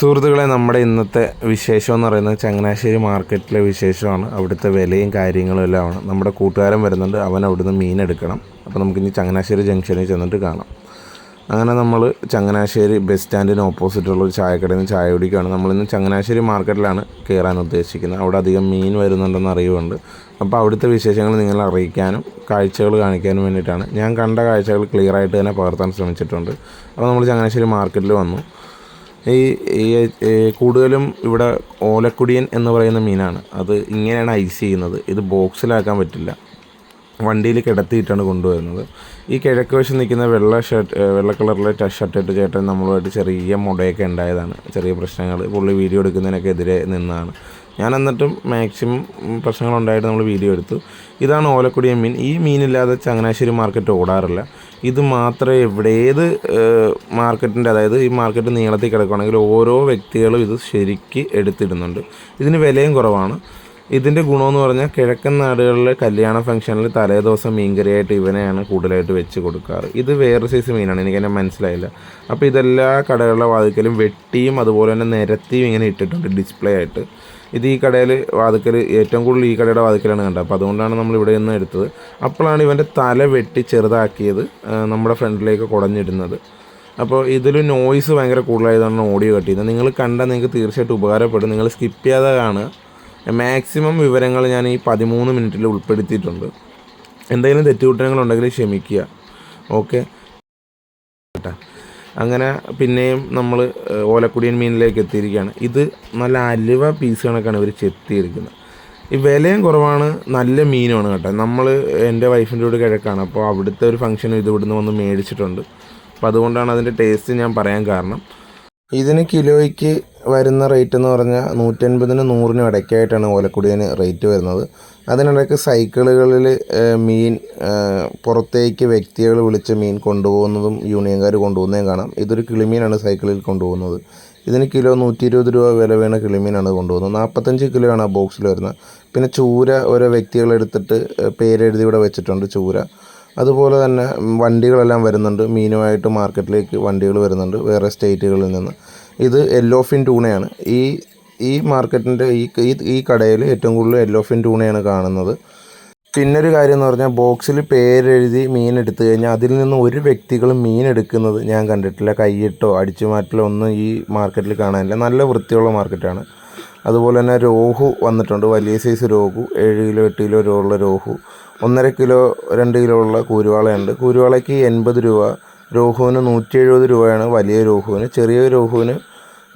സുഹൃത്തുക്കളെ നമ്മുടെ ഇന്നത്തെ വിശേഷം എന്ന് പറയുന്നത് ചങ്ങനാശ്ശേരി മാർക്കറ്റിലെ വിശേഷമാണ്. അവിടുത്തെ വിലയും കാര്യങ്ങളും എല്ലാം ആണ്. നമ്മുടെ കൂട്ടുകാരൻ വരുന്നുണ്ട്. അവൻ അവിടുന്ന് മീൻ എടുക്കണം. അപ്പോൾ നമുക്കിനി ചങ്ങനാശ്ശേരി ജംഗ്ഷനിൽ ചെന്നിട്ട് കാണാം. അങ്ങനെ നമ്മൾ ചങ്ങനാശ്ശേരി ബസ് സ്റ്റാൻഡിന് ഓപ്പോസിറ്റുള്ള ഒരു ചായക്കടയിൽ നിന്ന് ചായ കുടിക്കുകയാണ്. നമ്മളിന്ന് ചങ്ങനാശ്ശേരി മാർക്കറ്റിലാണ് കയറാൻ ഉദ്ദേശിക്കുന്നത്. അവിടെ അധികം മീൻ വരുന്നുണ്ടെന്ന് അറിവുണ്ട് അപ്പോൾ അവിടുത്തെ വിശേഷങ്ങൾ നിങ്ങളെ അറിയിക്കാനും കാഴ്ചകൾ കാണിക്കാനും വേണ്ടിയിട്ടാണ്. ഞാൻ കണ്ട കാഴ്ചകൾ ക്ലിയറായിട്ട് തന്നെ പകർത്താൻ ശ്രമിച്ചിട്ടുണ്ട്. അപ്പോൾ നമ്മൾ ചങ്ങനാശ്ശേരി മാർക്കറ്റിൽ വന്നു. ഈ കൂടുതലും ഇവിടെ ഓലക്കുടിയൻ എന്ന് പറയുന്ന മീനാണ്. അത് ഇങ്ങനെയാണ് ഐസ് ചെയ്യുന്നത്. ഇത് ബോക്സിലാക്കാൻ പറ്റില്ല. വണ്ടിയിൽ കിടത്തിയിട്ടാണ് കൊണ്ടുവരുന്നത്. ഈ കിഴക്ക് വശം നിൽക്കുന്ന വെള്ള ഷർട്ട് വെള്ള കളറിലെ ഷർട്ട് ഇട്ട് ചേട്ടൻ നമ്മളുമായിട്ട് ചെറിയ മുടയൊക്കെ ഉണ്ടായതാണ്. ചെറിയ പ്രശ്നങ്ങൾ. പുള്ളി വീഡിയോ എടുക്കുന്നതിനൊക്കെ എതിരെ നിന്നാണ് ഞാൻ എന്നിട്ടും മാക്സിമം പ്രശ്നങ്ങളുണ്ടായിട്ട് നമ്മൾ വീഡിയോ എടുത്തു. ഇതാണ് ഓലക്കുടിയ മീൻ. ഈ മീനില്ലാതെ ചങ്ങനാശ്ശേരി മാർക്കറ്റ് ഓടാറില്ല. ഇത് മാത്രമേ ഇവിടെ ഏത് മാർക്കറ്റിന്റെ അതായത് ഈ മാർക്കറ്റ് നീളത്തിൽ കിടക്കുകയാണെങ്കിൽ ഓരോ വ്യക്തികളും ഇത് ശരിക്ക് എടുത്തിടുന്നുണ്ട്. ഇതിന് വിലയും കുറവാണ്. ഇതിന്റെ ഗുണമെന്ന് പറഞ്ഞാൽ കിഴക്കൻ നാടുകളിലെ കല്യാണ ഫംഗ്ഷനിൽ തലേദിവസം മീൻകറിയായിട്ട് ഇവനെയാണ് കൂടുതലായിട്ട് വെച്ച് കൊടുക്കാറ്. ഇത് വേറെ സൈസ് മീനാണ് എനിക്കെന്നെ മനസ്സിലായില്ല. അപ്പോൾ ഇതെല്ലാ കടകളുടെ വാതിക്കലും വെട്ടിയും അതുപോലെ തന്നെ നിരത്തിയും ഇങ്ങനെ ഇട്ടിട്ടുണ്ട് ഡിസ്പ്ലേ ആയിട്ട്. ഇത് ഈ കടയിൽ വാതിക്കൽ ഏറ്റവും കൂടുതൽ ഈ കടയുടെ വാതിക്കലാണ് കണ്ടത്. അപ്പോൾ അതുകൊണ്ടാണ് നമ്മൾ ഇവിടെ നിന്ന് എടുത്തത്. അപ്പോഴാണ് ഇവന്റെ തല വെട്ടി ചെറുതാക്കിയത് നമ്മുടെ ഫ്രണ്ടിലേക്ക് കുടഞ്ഞിടുന്നത്. അപ്പോൾ ഇതിൽ നോയ്സ് ഭയങ്കര കൂടുതലായതാണ് ഓഡിയോ കട്ട് ചെയ്യുന്നത്. നിങ്ങൾ കണ്ടാൽ നിങ്ങൾക്ക് തീർച്ചയായിട്ടും ഉപകാരപ്പെടും. നിങ്ങൾ സ്കിപ്പ് ചെയ്യാതെ കാണുക. മാക്സിമം വിവരങ്ങൾ ഞാൻ ഈ പതിമൂന്ന് മിനിറ്റിൽ ഉൾപ്പെടുത്തിയിട്ടുണ്ട്. എന്തെങ്കിലും തെറ്റുകുറ്റങ്ങളുണ്ടെങ്കിൽ ക്ഷമിക്കുക. ഓക്കെ? അങ്ങനെ പിന്നെയും നമ്മൾ ഓലക്കുടിയൻ മീനിലേക്ക് എത്തിയിരിക്കുകയാണ്. ഇത് നല്ല അലുവ പീസ് കണക്കാണ് ഇവർ ചെത്തിയിരിക്കുന്നത്. ഈ വിലയും കുറവാണ്. നല്ല മീനുമാണ് കേട്ടോ. നമ്മൾ എന്റെ വൈഫിന്റെ കൂടെ കിഴക്കാണ്. അപ്പോൾ അവിടുത്തെ ഒരു ഫംഗ്ഷൻ ഇത് ഇവിടുന്ന് വന്ന് മേടിച്ചിട്ടുണ്ട്. അപ്പോൾ അതുകൊണ്ടാണ് അതിന്റെ ടേസ്റ്റ് ഞാൻ പറയാൻ കാരണം. ഇതിന് കിലോയ്ക്ക് വരുന്ന റേറ്റ് എന്ന് പറഞ്ഞാൽ നൂറ്റൻപതിന് നൂറിനും ഇടയ്ക്കായിട്ടാണ് ഓലക്കുടിയന് റേറ്റ് വരുന്നത്. അതിനിടയ്ക്ക് സൈക്കിളുകളിൽ മീൻ പുറത്തേക്ക് വ്യക്തികൾ വിളിച്ച് മീൻ കൊണ്ടുപോകുന്നതും യൂണിയൻകാർ കൊണ്ടുപോകുന്നതും കാണാം. ഇതൊരു കിളിമീനാണ് സൈക്കിളിൽ കൊണ്ടുപോകുന്നത്. ഇതിന് കിലോ നൂറ്റി ഇരുപത് രൂപ വില വീണ കിളിമീനാണ് കൊണ്ടുപോകുന്നത്. നാൽപ്പത്തഞ്ച് കിലോ ആണ് ആ ബോക്സിൽ വരുന്നത്. പിന്നെ ചൂര ഓരോ വ്യക്തികളെടുത്തിട്ട് പേരെഴുതി ഇവിടെ വെച്ചിട്ടുണ്ട് ചൂര. അതുപോലെ തന്നെ വണ്ടികളെല്ലാം വരുന്നുണ്ട്. മീനുമായിട്ട് മാർക്കറ്റിലേക്ക് വണ്ടികൾ വരുന്നുണ്ട്. വേറെ സ്റ്റേറ്റുകളിൽ നിന്ന്. ഇത് യെല്ലോ ഫിൻ ടൂണയാണ് ഈ ഈ മാർക്കറ്റിന്റെ ഈ ഈ- കടയിൽ ഏറ്റവും കൂടുതൽ യെല്ലോ ഫിൻ ടൂണയാണ് കാണുന്നത്. പിന്നൊരു കാര്യം എന്ന് പറഞ്ഞാൽ ബോക്സിൽ പേരെഴുതി മീൻ എടുത്തു കഴിഞ്ഞാൽ അതിൽ നിന്ന് ഒരു വ്യക്തികളും മീൻ എടുക്കുന്നത് ഞാൻ കണ്ടിട്ടില്ല. കൈയിട്ടോ അടിച്ചു മാറ്റലോ ഒന്നും ഈ മാർക്കറ്റിൽ കാണാനില്ല. നല്ല വൃത്തിയുള്ള മാർക്കറ്റാണ്. അതുപോലെ തന്നെ രോഹു വന്നിട്ടുണ്ട്. വലിയ സൈസ് രോഹു ഏഴ് കിലോ എട്ട് കിലോ ഉള്ള രോഹു ഒന്നര കിലോ രണ്ട് കിലോ ഉള്ള കൂരുവാളയുണ്ട്. കൂരുവാളയ്ക്ക് എൺപത് രൂപ രോഹുവിന് നൂറ്റി എഴുപത് രൂപയാണ് വലിയ രോഹുവിന്. ചെറിയ രോഹുവിന്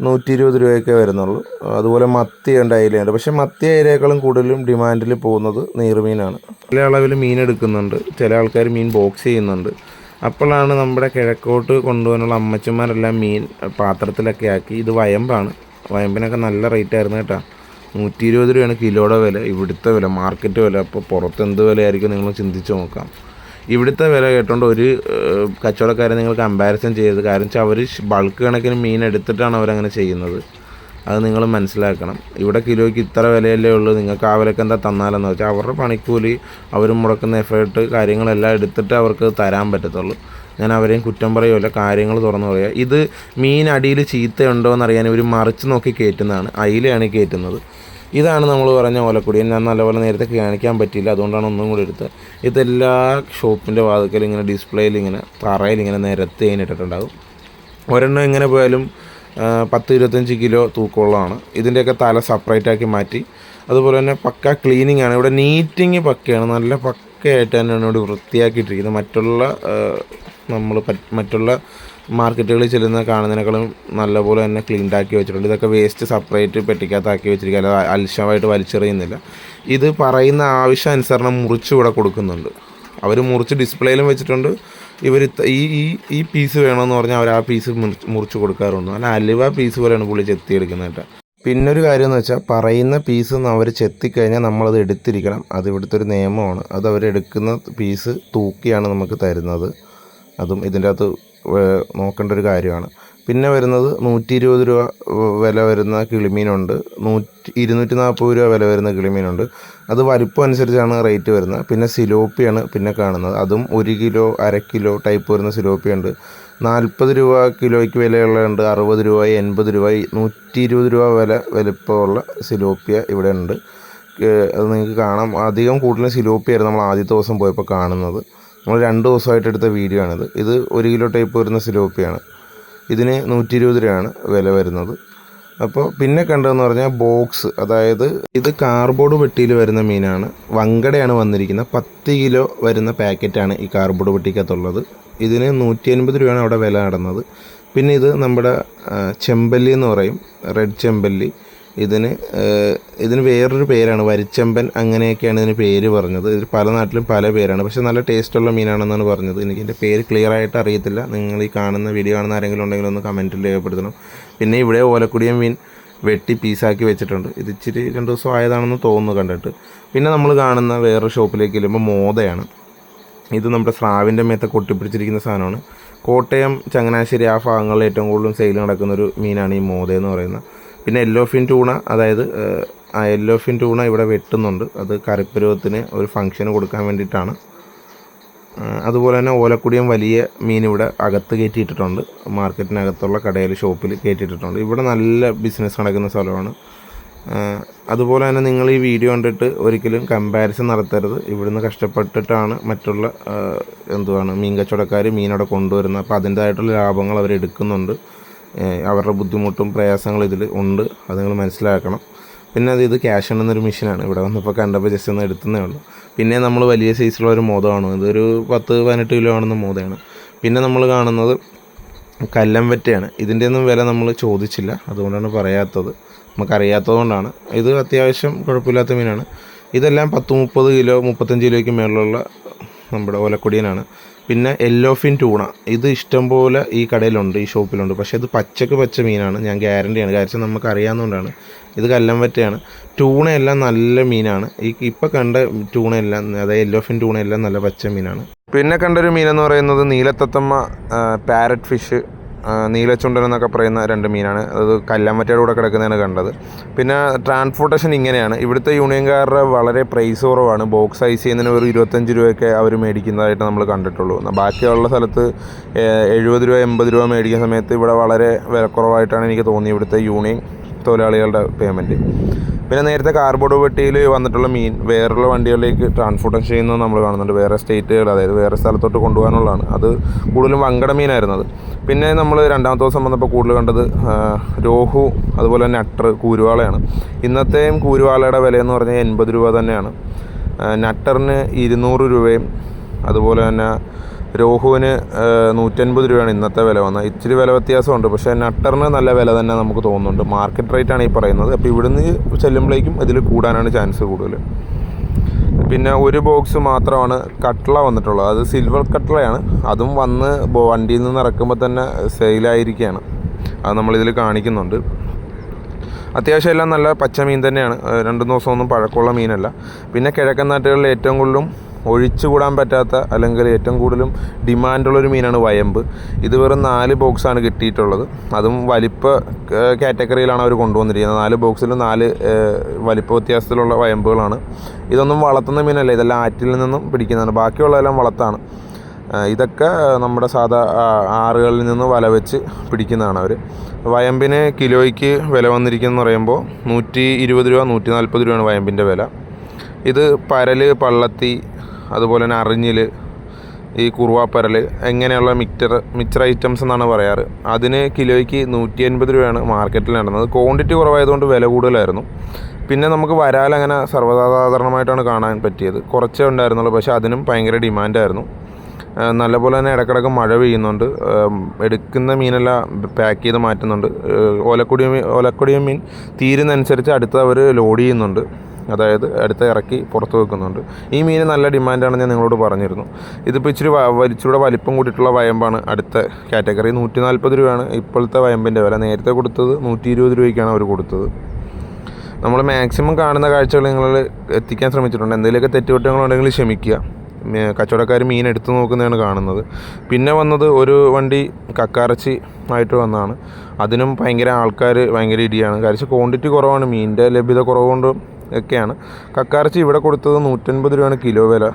നൂറ്റി ഇരുപത് രൂപയൊക്കെ വരുന്നുള്ളൂ. അതുപോലെ മത്തി ഉണ്ട് അയിലയുണ്ട്. പക്ഷേ മത്തി അയിലേക്കാളും കൂടുതലും ഡിമാൻഡിൽ പോകുന്നത് നീർമീനാണ്. ചില അളവിൽ മീൻ എടുക്കുന്നുണ്ട്. ചില ആൾക്കാർ മീൻ ബോക്സ് ചെയ്യുന്നുണ്ട്. അപ്പോഴാണ് നമ്മുടെ കിഴക്കോട്ട് കൊണ്ടുപോകാനുള്ള അമ്മച്ചന്മാരെല്ലാം മീൻ പാത്രത്തിലൊക്കെ ആക്കി. ഇത് വയമ്പാണ്. വയമ്പിനൊക്കെ നല്ല റേറ്റ് ആയിരുന്നു കേട്ടോ. നൂറ്റി ഇരുപത് രൂപയാണ് കിലോയുടെ വില. ഇവിടുത്തെ വില മാർക്കറ്റ് വില. അപ്പോൾ പുറത്ത് എന്ത് വിലയായിരിക്കും നിങ്ങൾ ചിന്തിച്ച് നോക്കാം. ഇവിടുത്തെ വില കേട്ടോണ്ട് ഒരു കച്ചവടക്കാരെ നിങ്ങൾ കമ്പാരിസൺ ചെയ്ത് കാരണം വെച്ചാൽ അവർ ബൾക്ക് കണക്കിന് മീൻ എടുത്തിട്ടാണ് അവരങ്ങനെ ചെയ്യുന്നത്. അത് നിങ്ങൾ മനസ്സിലാക്കണം. ഇവിടെ കിലോയ്ക്ക് ഇത്ര വിലയല്ലേ ഉള്ളൂ. നിങ്ങൾക്ക് ആ വിലക്ക് എന്താ തന്നാലെന്ന് വെച്ചാൽ അവരുടെ പണിക്കൂലി അവർ മുടക്കുന്ന എഫേർട്ട് കാര്യങ്ങളെല്ലാം എടുത്തിട്ട് അവർക്ക് തരാൻ പറ്റത്തുള്ളൂ. ഞാൻ അവരെയും കുറ്റം പറയുമല്ല കാര്യങ്ങൾ തുറന്നു പറയുക ഇത് മീൻ അടിയിൽ ചീത്തയുണ്ടോ എന്നറിയാൻ ഇവർ മറിച്ച് നോക്കി കയറ്റുന്നതാണ്. അയിലാണ് കയറ്റുന്നത്. ഇതാണ് നമ്മൾ പറഞ്ഞ ഓലക്കുടി. ഞാൻ നല്ലപോലെ നേരത്തെ കാണിക്കാൻ പറ്റിയില്ല. അതുകൊണ്ടാണ് ഒന്നും കൂടി എടുത്തത് ഇതെല്ലാ ഷോപ്പിന്റെ വാതിക്കൽ ഇങ്ങനെ ഡിസ്പ്ലേയിൽ ഇങ്ങനെ തറയിൽ ഇങ്ങനെ നിരത്തി കഴിഞ്ഞിട്ടുണ്ടാകും ഒരെണ്ണം എങ്ങനെ പോയാലും പത്ത് ഇരുപത്തഞ്ച് കിലോ തൂക്കമുള്ളതാണ്. ഇതിന്റെയൊക്കെ തല സെപ്പറേറ്റ് ആക്കി മാറ്റി. അതുപോലെ തന്നെ പക്ക ക്ലീനിങ് ആണ്. ഇവിടെ നീറ്റിങ് പക്കയാണ്. നല്ല പക്കയായിട്ട് തന്നെയാണ് ഇവിടെ വൃത്തിയാക്കിയിട്ടിരിക്കുന്നത്. മറ്റുള്ള നമ്മൾ മറ്റുള്ള മാർക്കറ്റുകളിൽ ചെല്ലുന്ന കാണുന്നതിനേക്കാളും നല്ലപോലെ തന്നെ ക്ലീൻ ആക്കി വെച്ചിട്ടുണ്ട്. ഇതൊക്കെ വേസ്റ്റ് സെപ്പറേറ്റ് പെട്ടിക്കകത്താക്കി വെച്ചിരിക്കുക അല്ലാതെ അൽഷമായിട്ട് വലിച്ചെറിയുന്നില്ല. ഇത് പറയുന്ന ആവശ്യം അനുസരണം മുറിച്ച് ഇവിടെ കൊടുക്കുന്നുണ്ട്. അവർ മുറിച്ച് ഡിസ്പ്ലേയിലും വെച്ചിട്ടുണ്ട്. ഇവർ ഈ ഈ ഈ പീസ് വേണമെന്ന് പറഞ്ഞാൽ അവർ ആ പീസ് മുറിച്ച് കൊടുക്കാറുണ്ട്. അല്ല അലുവ പീസ് പോലെയാണ് പുള്ളി ചെത്തിയെടുക്കുന്നത് കേട്ടോ. പിന്നെ ഒരു കാര്യം എന്ന് വെച്ചാൽ പറയുന്ന പീസ് അവർ ചെത്തിക്കഴിഞ്ഞാൽ നമ്മളത് എടുത്തിരിക്കണം. അത് ഇവിടുത്തെ ഒരു നിയമമാണ്. അത് അവരെടുക്കുന്ന പീസ് തൂക്കിയാണ് നമുക്ക് തരുന്നത്. അതും ഇതിന്റെ അകത്ത് നോക്കേണ്ട ഒരു കാര്യമാണ്. പിന്നെ വരുന്നത് നൂറ്റി ഇരുപത് രൂപ വില വരുന്ന കിളിമീനുണ്ട്. നൂറ്റി ഇരുന്നൂറ്റി നാൽപ്പത് രൂപ വില വരുന്ന കിളിമീനുണ്ട്. അത് വലിപ്പം അനുസരിച്ചാണ് റേറ്റ് വരുന്നത്. പിന്നെ സിലോപ്പിയാണ് പിന്നെ കാണുന്നത്. അതും ഒരു കിലോ അര കിലോ ടൈപ്പ് വരുന്ന സിലോപ്പിയുണ്ട്. നാൽപ്പത് രൂപ കിലോയ്ക്ക് വിലയുള്ളതുണ്ട്. അറുപത് രൂപ എൺപത് രൂപ നൂറ്റി ഇരുപത് രൂപ വില വലിപ്പമുള്ള സിലോപ്പിയ ഇവിടെ ഉണ്ട്. അത് നിങ്ങൾക്ക് കാണാം. അധികം കൂടുതലും സിലോപ്പിയായിരുന്നു നമ്മൾ ആദ്യത്തെ ദിവസം പോയപ്പോൾ കാണുന്നത്. നമ്മൾ രണ്ട് ദിവസമായിട്ട് എടുത്ത വീഡിയോ ആണിത്. ഇത് ഒരു കിലോ ടൈപ്പ് വരുന്ന സിലോപ്പിയാണ് ഇതിന് നൂറ്റി ഇരുപത് രൂപയാണ് വില വരുന്നത്. അപ്പോൾ പിന്നെ കണ്ടതെന്ന് പറഞ്ഞാൽ ബോക്സ് അതായത് ഇത് കാർബോർഡ് പെട്ടിയിൽ വരുന്ന മീനാണ്. വങ്കടയാണ് വന്നിരിക്കുന്നത്. പത്ത് കിലോ വരുന്ന പാക്കറ്റാണ് ഈ കാർബോർഡ് പെട്ടിക്കകത്തുള്ളത്. ഇതിന് നൂറ്റി അൻപത് രൂപയാണ് അവിടെ വില നടന്നത്. പിന്നെ ഇത് നമ്മുടെ ചെമ്പല്ലി എന്ന് പറയും. റെഡ് ചെമ്പല്ലി. ഇതിന് ഇതിന് വേറൊരു പേരാണ്. വരിച്ചമ്പൻ അങ്ങനെയൊക്കെയാണ് ഇതിന് പേര് പറഞ്ഞത്. ഇത് പല നാട്ടിലും പല പേരാണ്. പക്ഷേ നല്ല ടേസ്റ്റുള്ള മീനാണെന്നാണ് പറഞ്ഞത്. എനിക്ക് പേര് ക്ലിയർ ആയിട്ട് അറിയത്തില്ല. നിങ്ങൾ ഈ കാണുന്ന വീഡിയോ കാണുന്ന ആരെങ്കിലും ഉണ്ടെങ്കിൽ ഒന്ന് കമന്റിൽ രേഖപ്പെടുത്തണം. പിന്നെ ഇവിടെ ഓലക്കുടിയൻ മീൻ വെട്ടി പീസാക്കി വെച്ചിട്ടുണ്ട്. ഇത് ഇച്ചിരി രണ്ട് ദിവസം ആയതാണെന്ന് തോന്നുന്നു കണ്ടിട്ട്. പിന്നെ നമ്മൾ കാണുന്ന വേറൊരു ഷോപ്പിലേക്ക് ചെല്ലുമ്പോൾ മോദയാണ് ഇത് നമ്മുടെ സ്രാവിന്റെ മേത്തെ കൊട്ടിപ്പിടിച്ചിരിക്കുന്ന സാധനമാണ്. കോട്ടയം ചങ്ങനാശ്ശേരി ആ ഭാഗങ്ങളിൽ ഏറ്റവും കൂടുതലും സെയിൽ നടക്കുന്നൊരു മീനാണ് ഈ മോദ എന്ന് പറയുന്നത്. പിന്നെ യെല്ലോ ഫിൻ ടൂണ അതായത് ആ യെല്ലോ ഫിൻ ടൂണ ഇവിടെ വെട്ടുന്നുണ്ട്. അത് കറിപ്പരുവത്തിന് ഒരു ഫംഗ്ഷന് കൊടുക്കാൻ വേണ്ടിയിട്ടാണ്. അതുപോലെ തന്നെ ഓലക്കുടിയും വലിയ മീൻ ഇവിടെ അകത്ത് കയറ്റിയിട്ടിട്ടുണ്ട്. മാർക്കറ്റിനകത്തുള്ള കടയിൽ ഷോപ്പിൽ കയറ്റിയിട്ടിട്ടുണ്ട്. ഇവിടെ നല്ല ബിസിനസ് നടക്കുന്ന സ്ഥലമാണ്. അതുപോലെ തന്നെ നിങ്ങൾ ഈ വീഡിയോ കണ്ടിട്ട് ഒരിക്കലും കമ്പാരിസൺ നടത്തരുത്. ഇവിടുന്ന് കഷ്ടപ്പെട്ടിട്ടാണ് മറ്റുള്ള എന്തുവാണ് മീൻ കച്ചവടക്കാർ മീനവിടെ കൊണ്ടുവരുന്നത്. അപ്പോൾ അതിന്റെതായിട്ടുള്ള ലാഭങ്ങൾ ഏ, അവരുടെ ബുദ്ധിമുട്ടും പ്രയാസങ്ങളും ഇതിൽ ഉണ്ട്. അത് നിങ്ങൾ മനസ്സിലാക്കണം. പിന്നെ അത് ഇത് ക്യാഷ് എന്നൊരു മെഷീനാണ് ഇവിടെ വന്നപ്പോൾ കണ്ടപ്പോൾ ജസ്റ്റ് ഒന്ന് എടുത്തതേ ഉള്ളൂ. പിന്നെ നമ്മൾ വലിയ സൈസിലുള്ള ഒരു മോദമാണ് ഇതൊരു പത്ത് പതിനെട്ട് കിലോ ആണെന്ന മോദയാണ്. പിന്നെ നമ്മൾ കാണുന്നത് കല്ലം വെറ്റയാണ്. ഇതിന്റെ ഒന്നും വില നമ്മൾ ചോദിച്ചില്ല. അതുകൊണ്ടാണ് പറയാത്തത്. നമുക്കറിയാത്തത് കൊണ്ടാണ്. ഇത് അത്യാവശ്യം കുഴപ്പമില്ലാത്ത മീനാണ്. ഇതെല്ലാം പത്ത് മുപ്പത് കിലോ മുപ്പത്തഞ്ച് കിലോയ്ക്ക് മേളിലുള്ള നമ്മുടെ ഓലക്കൊടിയനാണ്. പിന്നെ യെല്ലോഫിൻ ടൂണ ഇത് ഇഷ്ടംപോലെ ഈ കടയിലുണ്ട് ഈ ഷോപ്പിലുണ്ട്. പക്ഷേ ഇത് പച്ചക്ക് പച്ച മീനാണ്. ഞാൻ ഗ്യാരണ്ടിയാണ് കാരണം നമുക്ക് അറിയാവുന്നതുകൊണ്ടാണ്. ഇത് കല്ലം വറ്റയാണ്. ടൂണയെല്ലാം നല്ല മീനാണ്. ഈ ഇപ്പം കണ്ട ടൂണയെല്ലാം അതായത് യെല്ലോഫിൻ ടൂണയെല്ലാം നല്ല പച്ച മീനാണ്. പിന്നെ കണ്ടൊരു മീനെന്ന് പറയുന്നത് നീലത്തത്തമ്മ പാരറ്റ് ഫിഷ് നീലച്ചുണ്ടൻ എന്നൊക്കെ പറയുന്ന രണ്ട് മീനാണ്. അത് കല്ലാമറ്റയുടെ കൂടെ കിടക്കുന്നതാണ് കണ്ടത്. പിന്നെ ട്രാൻസ്പോർട്ടേഷൻ ഇങ്ങനെയാണ്. ഇവിടുത്തെ യൂണിയൻകാരുടെ വളരെ പ്രൈസ് കുറവാണ്. ബോക്സ് സൈസ് ചെയ്യുന്നതിന് ഒരു ഇരുപത്തഞ്ച് രൂപയൊക്കെ അവർ മേടിക്കുന്നതായിട്ട് നമ്മൾ കണ്ടിട്ടുള്ളൂ. ബാക്കിയുള്ള സ്ഥലത്ത് എഴുപത് രൂപ എൺപത് രൂപ മേടിക്കുന്ന സമയത്ത് ഇവിടെ വളരെ വിലക്കുറവായിട്ടാണ് എനിക്ക് തോന്നിയത് ഇവിടുത്തെ യൂണിയൻ തൊഴിലാളികളുടെ പേയ്മെന്റ് പിന്നെ നേരത്തെ കാർബോർഡ് പെട്ടിയിൽ വന്നിട്ടുള്ള മീൻ വേറുള്ള വണ്ടികളിലേക്ക് ട്രാൻസ്പോർട്ടേഷൻ ചെയ്യുന്നത് നമ്മൾ കാണുന്നുണ്ട്. വേറെ സ്റ്റേറ്റുകൾ അതായത് വേറെ സ്ഥലത്തോട്ട് കൊണ്ടുപോകാനുള്ളതാണ്. അത് കൂടുതലും വങ്കട മീനായിരുന്നത് പിന്നെ നമ്മൾ രണ്ടാമത്തെ ദിവസം വന്നപ്പോൾ കൂടുതൽ കണ്ടത് രോഹു അതുപോലെ തന്നെ നട്ടർ കൂരുവാളയാണ്. ഇന്നത്തെയും കൂരുവാളയുടെ വില എന്ന് പറഞ്ഞാൽ എൺപത് രൂപ തന്നെയാണ്. നട്ടറിന് ഇരുന്നൂറ് രൂപയും അതുപോലെ തന്നെ രോഹുവിന് നൂറ്റൻപത് രൂപയാണ് ഇന്നത്തെ വില വന്നത്. ഇച്ചിരി വില വ്യത്യാസമുണ്ട്. പക്ഷേ നട്ടറിന് നല്ല വില തന്നെ നമുക്ക് തോന്നുന്നുണ്ട്. മാർക്കറ്റ് റേറ്റ് ആണ് ഈ പറയുന്നത്. അപ്പോൾ ഇവിടുന്ന് ചെല്ലുമ്പോഴേക്കും ഇതിൽ കൂടാനാണ് ചാൻസ് കൂടുതൽ പിന്നെ ഒരു ബോക്സ് മാത്രമാണ് കട്ട്ള വന്നിട്ടുള്ളത്. അത് സിൽവർ കട്ട്ളയാണ്. അതും വന്ന് വണ്ടിയിൽ നിന്ന് ഇറക്കുമ്പോൾ തന്നെ സെയിലായിരിക്കുകയാണ് അത് നമ്മളിതിൽ കാണിക്കുന്നുണ്ട്. അത്യാവശ്യം എല്ലാം നല്ല പച്ച മീൻ തന്നെയാണ് രണ്ടു ദിവസമൊന്നും പഴക്കമുള്ള മീനല്ല. പിന്നെ കിഴക്കൻ നാട്ടുകളിൽ ഏറ്റവും കൂടുതലും ഒഴിച്ചുകൂടാൻ പറ്റാത്ത അല്ലെങ്കിൽ ഏറ്റവും കൂടുതലും ഡിമാൻഡുള്ളൊരു മീനാണ് വയമ്പ്. ഇത് വെറും നാല് ബോക്സാണ് കിട്ടിയിട്ടുള്ളത്. അതും വലിപ്പ കാറ്റഗറിയിലാണ് അവർ കൊണ്ടുവന്നിരിക്കുന്നത്. നാല് ബോക്സിലും നാല് വലിപ്പ വ്യത്യാസത്തിലുള്ള വയമ്പുകളാണ്. ഇതൊന്നും വളർത്തുന്ന മീനല്ല. ഇതെല്ലാം ആറ്റിൽ നിന്നും പിടിക്കുന്നതാണ്. ബാക്കിയുള്ളതെല്ലാം വളർത്താണ് ഇതൊക്കെ നമ്മുടെ സാധാ ആറുകളിൽ നിന്ന് വല വെച്ച് പിടിക്കുന്നതാണ് അവർ വയമ്പിന് കിലോയ്ക്ക് വില വന്നിരിക്കുന്നതെന്ന് പറയുമ്പോൾ നൂറ്റി ഇരുപത് രൂപ നൂറ്റി നാൽപ്പത് രൂപയാണ് വയമ്പിന്റെ വില. ഇത് പരൽ പള്ളത്തി അതുപോലെ തന്നെ അറിഞ്ഞിൽ ഈ കുറുവാപ്പരൽ എങ്ങനെയുള്ള മിക്ചർ മിക്ചർ ഐറ്റംസ് എന്നാണ് പറയാറ്. അതിന് കിലോയ്ക്ക് നൂറ്റി അൻപത് രൂപയാണ് മാർക്കറ്റിൽ നടന്നത്. ക്വാണ്ടിറ്റി കുറവായതുകൊണ്ട് വില കൂടുതലായിരുന്നു. പിന്നെ നമുക്ക് വരാൽ അങ്ങനെ സർവസാധാരണമായിട്ടാണ് കാണാൻ പറ്റിയത്. കുറച്ചേ ഉണ്ടായിരുന്നുള്ളൂ പക്ഷേ അതിനും ഭയങ്കര ഡിമാൻഡായിരുന്നു. നല്ലപോലെ തന്നെ ഇടക്കിടക്ക് മഴ പെയ്യുന്നുണ്ട്. എടുക്കുന്ന മീനെല്ലാം പാക്ക് ചെയ്ത് മാറ്റുന്നുണ്ട്. ഓലക്കൊടിയ മീൻ ഓലക്കൊടിയ മീൻ തീരുന്നതനുസരിച്ച് അടുത്ത് അവർ ലോഡ് ചെയ്യുന്നുണ്ട്. അതായത് അടുത്ത ഇറക്കി പുറത്ത് വെക്കുന്നുണ്ട്. ഈ മീൻ നല്ല ഡിമാൻഡാണ് ഞാൻ നിങ്ങളോട് പറഞ്ഞിരുന്നു. ഇതിപ്പോൾ ഇച്ചിരി വലിച്ചൂടെ വലിപ്പം കൂട്ടിയിട്ടുള്ള വയമ്പാണ് അടുത്ത കാറ്റഗറി. നൂറ്റി നാൽപ്പത് രൂപയാണ് ഇപ്പോഴത്തെ വയമ്പിന്റെ വില. നേരത്തെ കൊടുത്തത് നൂറ്റി ഇരുപത് രൂപയ്ക്കാണ് അവർ കൊടുത്തത്. നമ്മൾ മാക്സിമം കാണുന്ന കാഴ്ചകൾ നിങ്ങൾ എത്തിക്കാൻ ശ്രമിച്ചിട്ടുണ്ട്. എന്തെങ്കിലുമൊക്കെ തെറ്റുകുറ്റങ്ങളുണ്ടെങ്കിൽ ക്ഷമിക്കുക. കച്ചവടക്കാർ മീൻ എടുത്തു നോക്കുന്നതാണ് കാണുന്നത്. പിന്നെ വന്നത് ഒരു വണ്ടി കക്കാറച്ചി ആയിട്ട് വന്നതാണ് അതിനും ഭയങ്കര ആൾക്കാർ ഭയങ്കര ഇടിയാണ്. കാര്യം ക്വാണ്ടിറ്റി കുറവാണ്. മീനിന്റെ ലഭ്യത കുറവുകൊണ്ട് ഒക്കെയാണ്. കക്കാർച്ചി ഇവിടെ കൊടുത്തത് നൂറ്റൻപത് രൂപയാണ് കിലോ വില.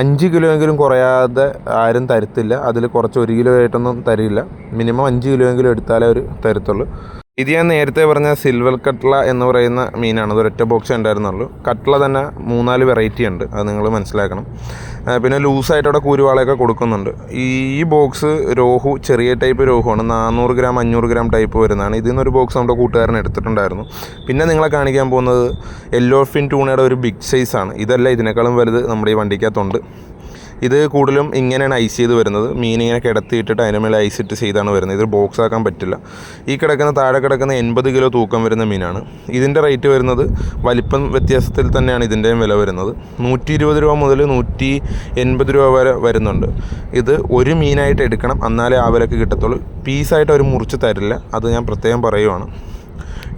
അഞ്ച് കിലോ എങ്കിലും കുറയാതെ ആരും തരത്തില്ല. അതിൽ കുറച്ച് ഒരു കിലോ ആയിട്ടൊന്നും തരില്ല. മിനിമം അഞ്ച് കിലോ എങ്കിലും എടുത്താലേ അവർ തരത്തുള്ളൂ. ഇത് ഞാൻ നേരത്തെ പറഞ്ഞ സിൽവർ കട്ട്ല എന്ന് പറയുന്ന മീനാണ്. അത് ഒരൊറ്റ ബോക്സ് ഉണ്ടായിരുന്നുള്ളൂ കട്ട്ല തന്നെ മൂന്നാൽ വെറൈറ്റി ഉണ്ട്. അത് നിങ്ങൾ മനസ്സിലാക്കണം. പിന്നെ ലൂസായിട്ട് അവിടെ കൂരുവാളയൊക്കെ കൊടുക്കുന്നുണ്ട്. ഈ ബോക്സ് രോഹു ചെറിയ ടൈപ്പ് രോഹുവാണ്. നാനൂറ് ഗ്രാം അഞ്ഞൂറ് ഗ്രാം ടൈപ്പ് വരുന്നതാണ്. ഇതിൽ നിന്നൊരു ബോക്സ് നമ്മുടെ കൂട്ടുകാരൻ എടുത്തിട്ടുണ്ടായിരുന്നു. പിന്നെ നിങ്ങളെ കാണിക്കാൻ പോകുന്നത് യെല്ലോ ഫിൻ ടൂണയുടെ ഒരു ബിഗ് സൈസാണ് ഇതല്ല ഇതിനേക്കാളും വലുത് നമ്മുടെ ഈ വണ്ടിക്കകത്തുണ്ട്. ഇത് കൂടുതലും ഇങ്ങനെയാണ് ഐസ് ചെയ്ത് വരുന്നത്. മീൻ ഇങ്ങനെ കിടത്തിയിട്ടിട്ട് അതിന് മേലെ ഐസ് ഇട്ട് ചെയ്താണ് വരുന്നത്. ഇത് ബോക്സ് ആക്കാൻ പറ്റില്ല. ഈ കിടക്കുന്ന താഴെ കിടക്കുന്ന എൺപത് കിലോ തൂക്കം വരുന്ന മീനാണ്. ഇതിന്റെ റേറ്റ് വരുന്നത് വലിപ്പം വ്യത്യാസത്തിൽ തന്നെയാണ് ഇതിന്റെയും വില വരുന്നത്. നൂറ്റി ഇരുപത് രൂപ മുതൽ നൂറ്റി എൺപത് രൂപ വരെ വരുന്നുണ്ട്. ഇത് ഒരു മീനായിട്ട് എടുക്കണം. എന്നാലേ ആ വിലക്ക് കിട്ടത്തുള്ളൂ പീസായിട്ട് അവർ മുറിച്ച് തരില്ല. അത് ഞാൻ പ്രത്യേകം പറയുവാണ്.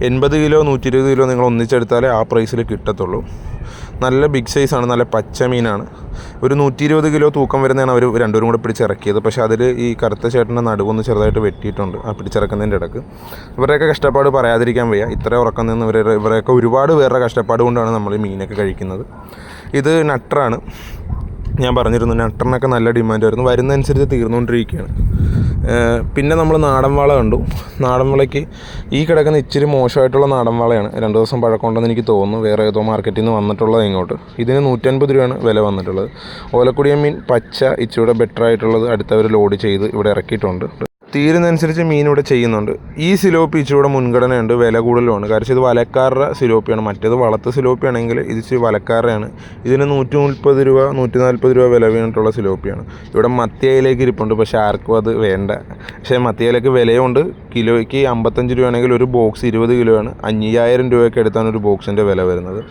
എൺപത് കിലോ നൂറ്റി ഇരുപത് കിലോ നിങ്ങൾ ഒന്നിച്ചെടുത്താലേ ആ പ്രൈസിൽ കിട്ടത്തുള്ളൂ. നല്ല ബിഗ് സൈസാണ് നല്ല പച്ച മീനാണ്. ഒരു നൂറ്റി ഇരുപത് കിലോ തൂക്കം വരുന്നതാണ് അവർ രണ്ടുപേരും കൂടെ പിടിച്ചിറക്കിയത്. പക്ഷേ അതിൽ ഈ കറുത്ത ചേട്ടന്റെ നടുവൊന്ന് ചെറുതായിട്ട് വെട്ടിയിട്ടുണ്ട് ആ പിടിച്ചിറക്കുന്നതിന്റെ ഇടയ്ക്ക്. ഇവരുടെയൊക്കെ കഷ്ടപ്പാട് പറയാതിരിക്കാൻ വയ്യ. ഇത്ര ഉറക്കം നിന്ന് ഇവരെ ഇവരെയൊക്കെ ഒരുപാട് പേരുടെ കഷ്ടപ്പാട് കൊണ്ടാണ് നമ്മൾ ഈ മീനൊക്കെ കഴിക്കുന്നത്. ഇത് നട്ടറാണ്. ഞാൻ പറഞ്ഞിരുന്നു നട്ടറിനൊക്കെ നല്ല ഡിമാൻഡായിരുന്നു വരുന്നു വരുന്നതനുസരിച്ച് തീർന്നുകൊണ്ടിരിക്കുകയാണ്. പിന്നെ നമ്മൾ നാടൻ വാള കണ്ടു. നാടൻ വളയ്ക്ക് ഈ കിടക്കുന്ന ഇച്ചിരി മോശമായിട്ടുള്ള നാടൻ വാളയാണ്. രണ്ട് ദിവസം പഴക്കമുണ്ടെന്ന് എനിക്ക് തോന്നുന്നു. വേറെ ഏതോ മാർക്കറ്റിൽ നിന്ന് വന്നിട്ടുള്ളത് ഇങ്ങോട്ട്. ഇതിന് നൂറ്റൻപത് രൂപയാണ് വില വന്നിട്ടുള്ളത്. ഓലക്കുടിയ മീൻ പച്ച ഇച്ചിരൂടെ ബെറ്റർ ആയിട്ടുള്ളത് അടുത്തവർ ലോഡ് ചെയ്ത് ഇവിടെ ഇറക്കിയിട്ടുണ്ട്. തീരുന്നതനുസരിച്ച് മീൻ ഇവിടെ ചെയ്യുന്നുണ്ട്. ഈ സിലോപ്പി ഇച്ചിരി മുൻഗണനയുണ്ട് വില കൂടുതലുമാണ്. കാരണം ഇത് വലക്കാരുടെ സിലോപ്പിയാണ്. മറ്റേത് വളർത്ത സിലോപ്പി ആണെങ്കിൽ ഇത് ഇച്ചിരി വലക്കാരുടെയാണ്. ഇതിന് നൂറ്റി മുപ്പത് രൂപ നൂറ്റി നാൽപ്പത് രൂപ വില വീണിട്ടുള്ള സിലോപ്പിയാണ്. ഇവിടെ മത്തിയയിലേക്ക് ഇരിപ്പുണ്ട് പക്ഷേ ആർക്കും അത് വേണ്ട. പക്ഷേ മത്തിയയിലേക്ക് വിലയുണ്ട്. കിലോയ്ക്ക് അമ്പത്തഞ്ച് രൂപയാണെങ്കിൽ ഒരു ബോക്സ് ഇരുപത് കിലോയാണ്. അഞ്ചായിരം രൂപയ്ക്ക് എടുത്താണ് ഒരു ബോക്സിന്റെ വില വരുന്നത്.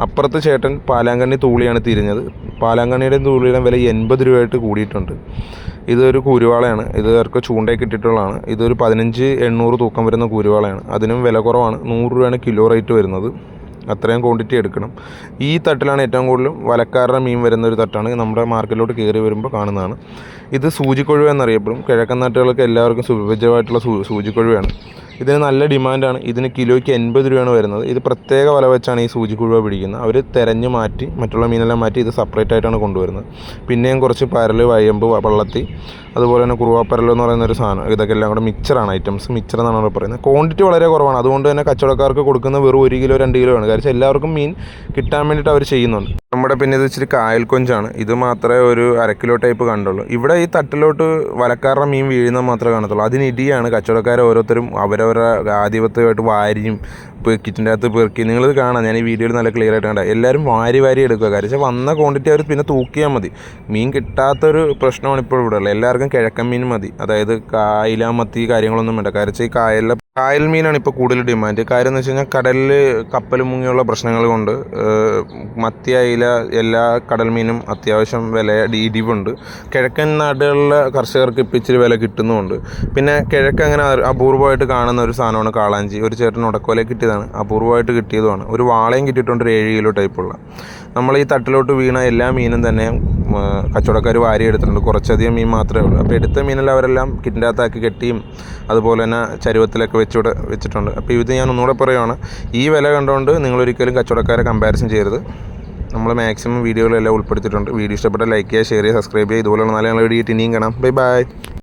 അപ്പുറത്ത് ചേട്ടൻ പാലാങ്കണ്ണി തൂളിയാണ് തിരിഞ്ഞത്. പാലാങ്കണ്ണിയുടെ തൂളിയുടെ വില എൺപത് രൂപയായിട്ട് കൂടിയിട്ടുണ്ട്. ഇതൊരു കൂരുവാളയാണ്. ഇത് അവർക്ക് ചൂണ്ടയൊക്കെ ഇട്ടിട്ടുള്ളതാണ്. ഇതൊരു പതിനഞ്ച് എണ്ണൂറ് തൂക്കം വരുന്ന കൂരുവാളയാണ്. അതിനും വില കുറവാണ്. നൂറ് രൂപയാണ് കിലോ റേറ്റ് വരുന്നത്. അത്രയും ക്വാണ്ടിറ്റി എടുക്കണം. ഈ തട്ടിലാണ് ഏറ്റവും കൂടുതലും വലക്കാരുടെ മീൻ വരുന്ന ഒരു തട്ടാണ്. നമ്മുടെ മാർക്കറ്റിലോട്ട് കയറി വരുമ്പോൾ കാണുന്നതാണ്. ഇത് സൂചിക്കൊഴുവ എന്നറിയപ്പെടും. കിഴക്കൻ നാട്ടുകൾക്ക് എല്ലാവർക്കും സുവിഭജമായിട്ടുള്ള സൂ സൂചിക്കൊഴുവയാണ്. ഇതിന് നല്ല ഡിമാൻഡാണ്. ഇതിന് കിലോയ്ക്ക് എൺപത് രൂപയാണ് വരുന്നത്. ഇത് പ്രത്യേക വില വെച്ചാണ് ഈ സൂചിക്കുഴുവ പിടിക്കുന്നത്. അവർ തിരഞ്ഞ് മാറ്റി മറ്റുള്ള മീനെല്ലാം മാറ്റി ഇത് സെപ്പറേറ്റ് ആയിട്ടാണ് കൊണ്ടുവരുന്നത്. പിന്നെയും കുറച്ച് പരൽ വയമ്പ് വള്ളത്തി അതുപോലെ തന്നെ കുറുവാപ്പരൽ എന്ന് പറയുന്ന ഒരു സാധനം. ഇതൊക്കെ എല്ലാം കൂടെ മിക്സറാണ് ഐറ്റംസ് മിക്സർ എന്നാണ് അവർ പറയുന്നത്. ക്വാണ്ടിറ്റി വളരെ കുറവാണ്. അതുകൊണ്ട് തന്നെ കച്ചവടക്കാർക്ക് കൊടുക്കുന്ന വെറും ഒരു കിലോ രണ്ട് കിലോ ആണ്. കാരണം എല്ലാവർക്കും മീൻ കിട്ടാൻ വേണ്ടിയിട്ട് അവർ ചെയ്യുന്നുണ്ട്. നമ്മുടെ പിന്നെ ഇത് ഇച്ചിരി കായൽ കൊഞ്ചാണ്. ഇത് മാത്രമേ ഒരു അര കിലോ ടൈപ്പ് കണ്ടുള്ളൂ. ഇവിടെ ഈ തട്ടിലോട്ട് വലക്കാരുടെ മീൻ വീഴുന്നത് മാത്രമേ കാണത്തുള്ളൂ. അതിനിടിയാണ് കച്ചവടക്കാർ ഓരോരുത്തരും അവരവരുടെ ആധിപത്യമായിട്ട് വാരിയും കിറ്റിന്റെ അകത്ത് പെറുക്കി. നിങ്ങളിത് കാണാം. ഞാൻ ഈ വീഡിയോയിൽ നല്ല ക്ലിയർ ആയിട്ട് കണ്ടാൽ എല്ലാവരും വാരി വാരി എടുക്കുക. കാര്യം വെച്ചാൽ വന്ന ക്വാണ്ടിറ്റി അവർ പിന്നെ തൂക്കിയാൽ മതി. മീൻ കിട്ടാത്തൊരു പ്രശ്നമാണ് ഇപ്പോൾ ഇവിടെ ഉള്ളത്. എല്ലാവർക്കും കിഴക്കൻ മീൻ മതി. അതായത് കായല മത്തി കാര്യങ്ങളൊന്നും വേണ്ട. കാര്യം വെച്ചാൽ ഈ കായലിലെ കായൽ മീനാണ് ഇപ്പോൾ കൂടുതൽ ഡിമാൻഡ് കാര്യം എന്ന് വെച്ച് കഴിഞ്ഞാൽ കടലിൽ കപ്പൽ മുങ്ങിയുള്ള പ്രശ്നങ്ങൾ കൊണ്ട് മത്തി അയില എല്ലാ കടൽ മീനും അത്യാവശ്യം വില ഇടിവുണ്ട്. കിഴക്കൻ നാടുകളിലെ കർഷകർക്ക് ഇപ്പം ഇച്ചിരി വില കിട്ടുന്നുമുണ്ട്. പിന്നെ കിഴക്ക് അങ്ങനെ അപൂർവമായിട്ട് കാണുന്ന ഒരു സാധനമാണ് കാളാഞ്ചി. ഒരു ചേട്ടൻ ഉടക്കോലെ കിട്ടിയതാണ്. അപൂർവമായിട്ട് കിട്ടിയതുമാണ്. ഒരു വാളയും കിട്ടിയിട്ടുണ്ട് ഒരു ഏഴ് കിലോ ടൈപ്പുള്ള നമ്മൾ ഈ തട്ടിലോട്ട് വീണ എല്ലാ മീനും തന്നെ കച്ചവടക്കാർ വാരി എടുത്തിട്ടുണ്ട്. കുറച്ചധികം മീൻ മാത്രമേ ഉള്ളൂ. അപ്പോൾ എടുത്ത മീനെല്ലാം അവരെല്ലാം കിറ്റിന്റെ അകത്താക്കി കെട്ടിയും അതുപോലെ തന്നെ ചരുവത്തിലൊക്കെ വെച്ചുകൂടെ വെച്ചിട്ടുണ്ട്. അപ്പോൾ ഇത് ഞാൻ ഒന്നുകൂടെ പറയുവാണ്. ഈ വില കണ്ടുകൊണ്ട് നിങ്ങളൊരിക്കലും കച്ചവടക്കാരെ കമ്പാരിസൺ ചെയ്യരുത്. നമ്മൾ മാക്സിമം വീഡിയോകളെല്ലാം ഉൾപ്പെടുത്തിയിട്ടുണ്ട്. വീഡിയോ ഇഷ്ടപ്പെട്ട ലൈക്ക് ചെയ്യുക ഷെയർ ചെയ്യുക സബ്സ്ക്രൈബ് ചെയ്യുക. ഇതുപോലുള്ള നല്ല നല്ല വീഡിയോ ഇനിയും കാണാം. Bye bye